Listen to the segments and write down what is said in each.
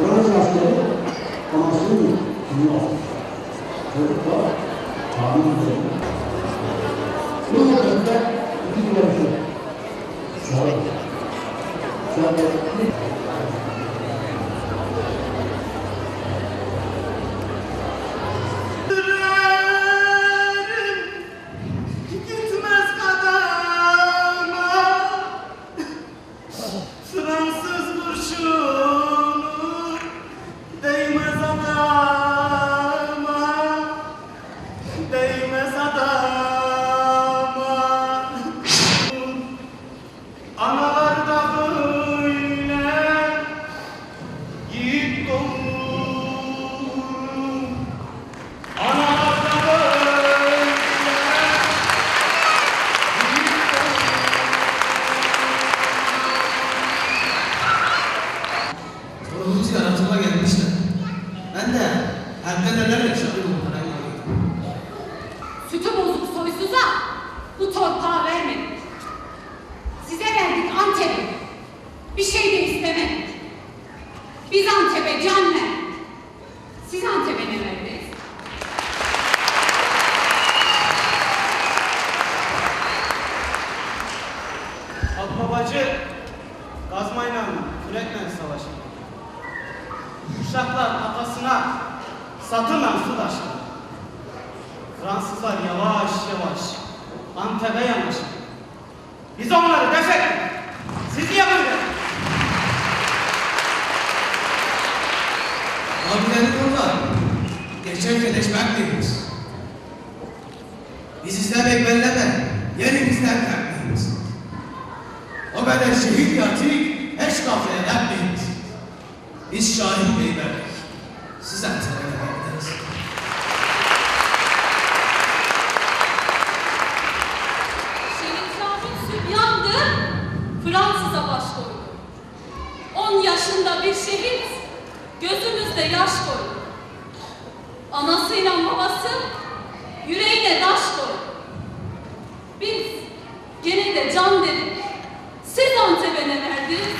プロレスが好きで楽しみに見ようということはあるんですよどうも絶対生きてくださいさあさあ Sorumlusu yaratıma gelmişler. Ben de erken neler yaşadım satırla su taşır. Fransızlar yavaş yavaş Antep'e yanaşır. Biz onları def ettik. Siz yapın dedi. Abileri bunlar. Geçerken hiç bekleyiz. Biz izlemek belleme. Yerimizden kalkmayız. O kadar şehit yatık, hiç kafaya yapmayız. Biz Şahin Bey'i verdik. Siz Antep'e Sübyan'dı, Fransız'a baş koydu. 10 yaşında bir şehit, gözümüzde yaş koydu. Anasıyla babası, yüreğine taş koydu. Biz gene de can dedik. Siz Antep'e ne verdiniz?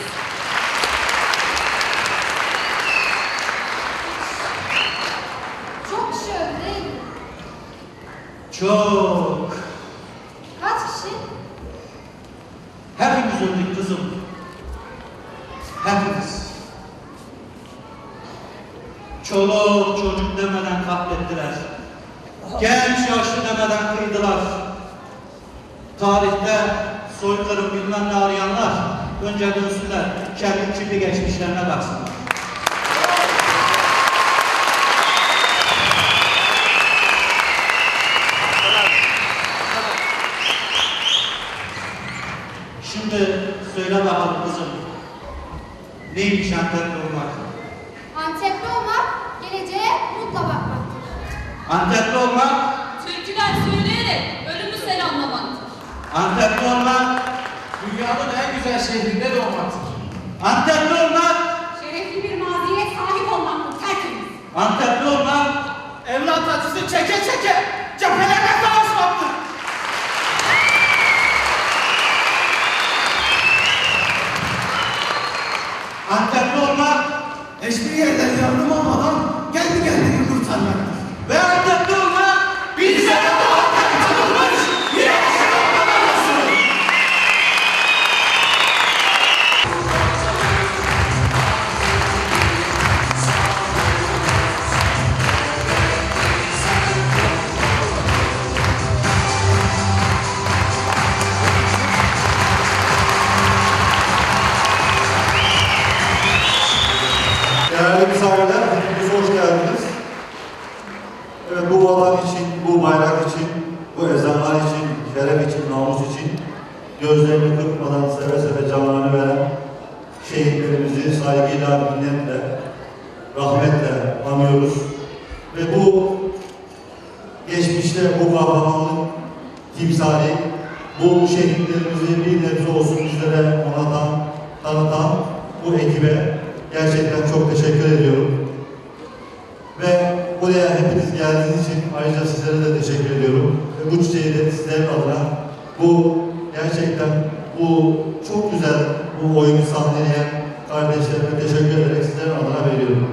Çok kişi öldü değil mi? Çok Kaç kişi? hepimiz öldük kızım. Hepimiz. Çoluk çocuk demeden katlettiler. Genç yaşlı demeden kıydılar. Tarihte soykırım bilmem ne arayanlar önce dönsünler, kendi kirli geçmişlerine baksınlar. Şimdi söyle bakalım kızım. Neymiş Antep'te olmak? Antepli olmak, geleceğe umutla bakmaktır. Antep'te olmak, Türküler söyleyerek ölümü selamlamaktır. Antep'te olmak, Dünyanın en güzel şehrinde doğmaktır. Antep'te olmak, Şerefli bir maziye sahip olmaktır tertemiz. Antep'te olmak, Evlat acısı çeke çeke Değerli misafirler, hepiniz hoş geldiniz. Evet, bu vatan için, bu bayrak için, bu ezanlar için, şeref için, namus için gözlerini kırpmadan seve seve canlarını veren şehitlerimizi saygıyla, minnetle, rahmetle anıyoruz. Ve bu geçmişte bu kahramanlık timsali, bu şehitlerimizi bir nebze olsun bizlere anlatan, tanıtan bu ekibe gerçekten çok teşekkür ediyorum. Ve buraya hepiniz geldiğiniz için ayrıca sizlere de teşekkür ediyorum. Ve bu de sizlerin adına bu gerçekten bu çok güzel bu oyunu sahneleyen kardeşlerime teşekkür ederek sizlerin adına veriyorum.